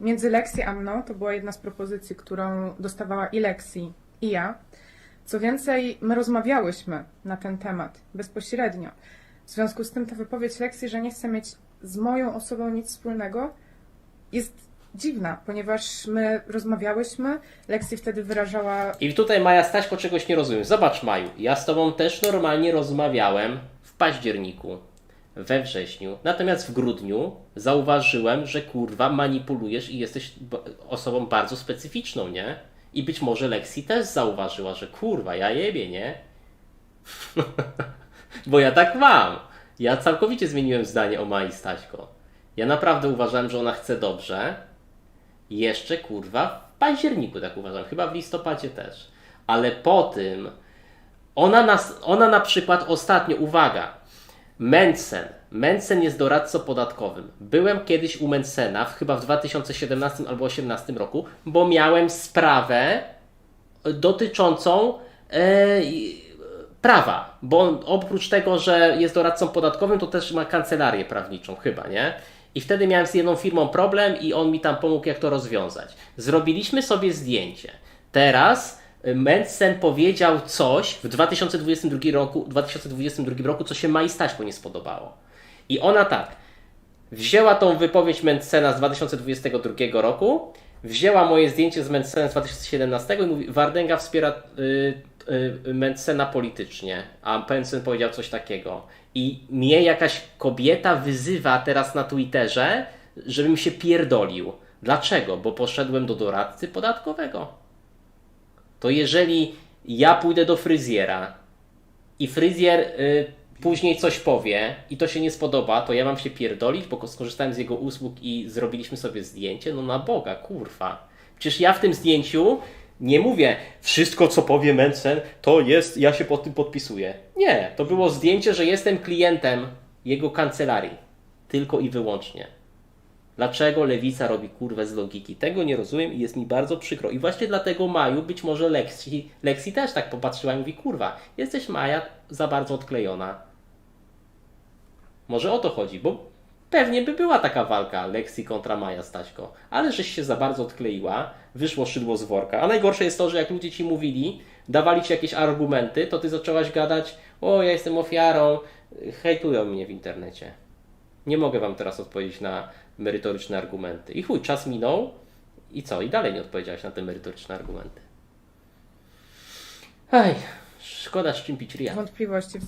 między Lexi a mną to była jedna z propozycji, którą dostawała i Lexi, i ja. Co więcej, my rozmawiałyśmy na ten temat bezpośrednio. W związku z tym ta wypowiedź Lexi, że nie chce mieć z moją osobą nic wspólnego, jest dziwna, ponieważ my rozmawiałyśmy, Lexi wtedy wyrażała I tutaj Maja Staśko czegoś nie rozumiem. Zobacz Maju, ja z Tobą też normalnie rozmawiałem w październiku, we wrześniu. Natomiast w grudniu zauważyłem, że kurwa manipulujesz i jesteś osobą bardzo specyficzną, nie? I być może Lexi też zauważyła, że kurwa, ja jebie, nie? Bo ja tak mam. Ja całkowicie zmieniłem zdanie o Mai Staśko. Ja naprawdę uważałem, że ona chce dobrze. Jeszcze kurwa w październiku tak uważam, chyba w listopadzie też. Ale po tym ona, nas, ona na przykład ostatnio, uwaga, Mensen. Mensen jest doradcą podatkowym. Byłem kiedyś u Mencena, w- chyba w 2017 albo 2018 roku, bo miałem sprawę dotyczącą e, prawa, bo on oprócz tego, że jest doradcą podatkowym, to też ma kancelarię prawniczą chyba, nie? I wtedy miałem z jedną firmą problem i on mi tam pomógł, jak to rozwiązać. Zrobiliśmy sobie zdjęcie. Teraz Mencen powiedział coś w 2022 roku, 2022 roku co się Mai Staśko nie spodobało. I ona tak, wzięła tą wypowiedź Mencena z 2022 roku, wzięła moje zdjęcie z Mencena z 2017 i mówi, Wardęga wspiera y, y, Mencena politycznie, a Mencen powiedział coś takiego. I mnie jakaś kobieta wyzywa teraz na Twitterze, żebym się pierdolił. Dlaczego? Bo poszedłem do doradcy podatkowego. To jeżeli ja pójdę do fryzjera i fryzjer y, później coś powie i to się nie spodoba, to ja mam się pierdolić, bo skorzystałem z jego usług i zrobiliśmy sobie zdjęcie? No na Boga, kurwa. Przecież ja w tym zdjęciu nie mówię, wszystko co powie Mencen, to jest, ja się pod tym podpisuję. Nie, to było zdjęcie, że jestem klientem jego kancelarii. Tylko i wyłącznie. Dlaczego lewica robi kurwę z logiki? Tego nie rozumiem i jest mi bardzo przykro. I właśnie dlatego Maju, być może Lexi, Lexi też tak popatrzyła i mówi, kurwa, jesteś Maja za bardzo odklejona. Może o to chodzi, bo pewnie by była taka walka Lexi kontra Maja Staśko. Ale żeś się za bardzo odkleiła, wyszło szydło z worka. A najgorsze jest to, że jak ludzie ci mówili, dawali ci jakieś argumenty, to ty zaczęłaś gadać, o ja jestem ofiarą, hejtują mnie w internecie. Nie mogę wam teraz odpowiedzieć na merytoryczne argumenty. I chuj, czas minął i co? I dalej nie odpowiedziałaś na te merytoryczne argumenty. Ej, szkoda szczępić ryja. wątpliwości